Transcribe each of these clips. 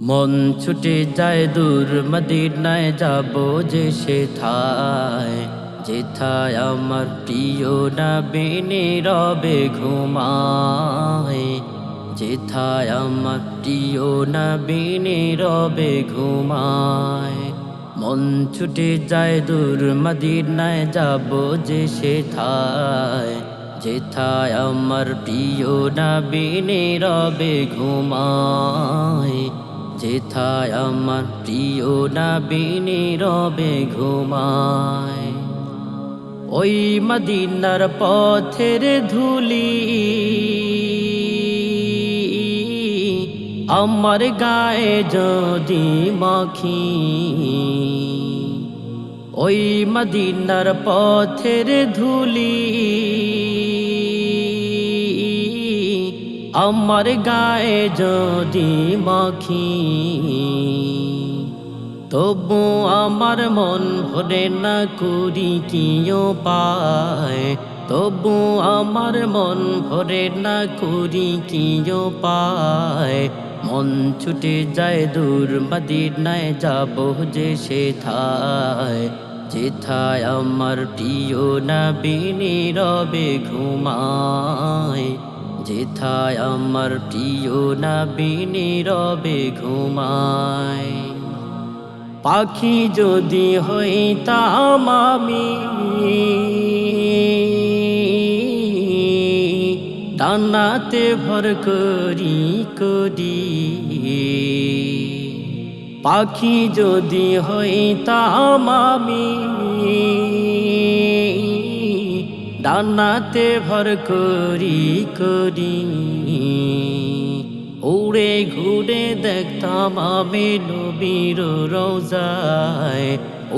মন ছুটে যায় দূর মদিনায়, যাব যে সে থায় যেথায় আমার প্রিয় নবীনে রবে ঘুমায়। যেথায় আমার প্রিয় নবীনে রবে ঘুমায়। মন ছুটে যায় দূর মদিনায়, যাব যে সে থায় যেথায় আমার প্রিয় নবীনে রবে ঘুমায়। যেথায় আমার প্রিয় নবীনে রবে ঘুমায়, ওই মদিনার পথের ধুলি। আমার গায়ে যদি মাখি, ওই মদিনার পথের ধুলি। আমার গায়ে যদি মাখি, তবু আমার মন ভরে না করি কিও পায়। তবু আমার মন ভরে না করি কিও পায়। মন ছুটে যায় দূর, মদিনায় যাব যে সে থায় যেথায় আমার প্রিয় নবীনী রবে ঘুমায়। যেথায় আমার প্রিয় নবীনী রবে ঘুমায়। পাখি যদি হইতাম আমি, ডানাতে ভর করি করি। পাখি যদি হইতাম আমি ডানাতে ভর করি করি। উড়ে ঘুরে দেখতাম আমি নবীর রোজায়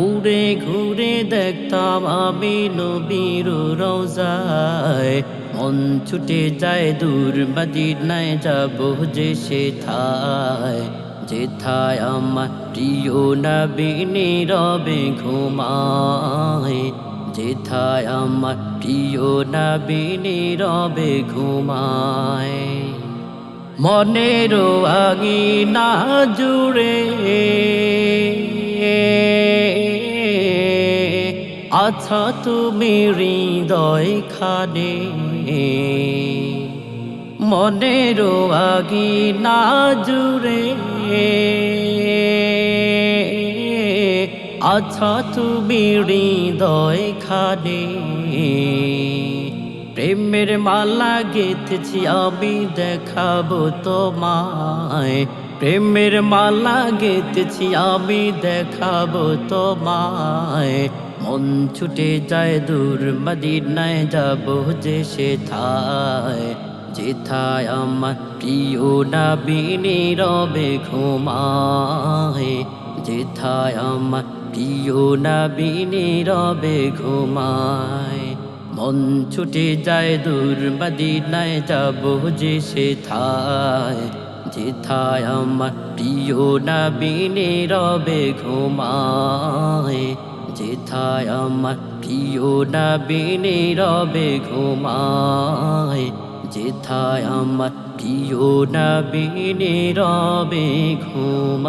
উড়ে ঘুরে দেখতাম আমি নবীর রোজায় মন ছুটে যায় দূর মদিনায় যাব যে সে থায় যেথায় আমার প্রিয় নবীনী রবে ঘুমায়। যেথায় আমার প্রিয় নবীনী রবে ঘুমায়। মনের আগি না জুড়ে আচ্ছা তুমি হৃদয় খানে। মনের আগি না জুড়ে আচ্ছা তুমি হৃদয় খানে। প্রেমের মালা গেথেছি, আমি দেখাবো তোমায়। প্রেমের মালা গেথেছি, আমি দেখাবো তোমায়। মন ছুটে যায় দূর, মদিনায় যাব যে সে থায়। যেথায় আমার প্রিয় নবীনী রবে ঘুমায়। যেথায় আমার প্রিয় নবীনী রবে ঘুমায়। মন ছুটে যায় দূর মদিনায়, যাব যে সে থায় যেথায় আমার প্রিয় নবীনে রবে ঘুমায়। যেথায় আমার প্রিয় নবীনে রবে ঘুমায়। যেথায় আমার প্রিয় নবীনে রবে ঘুমায়।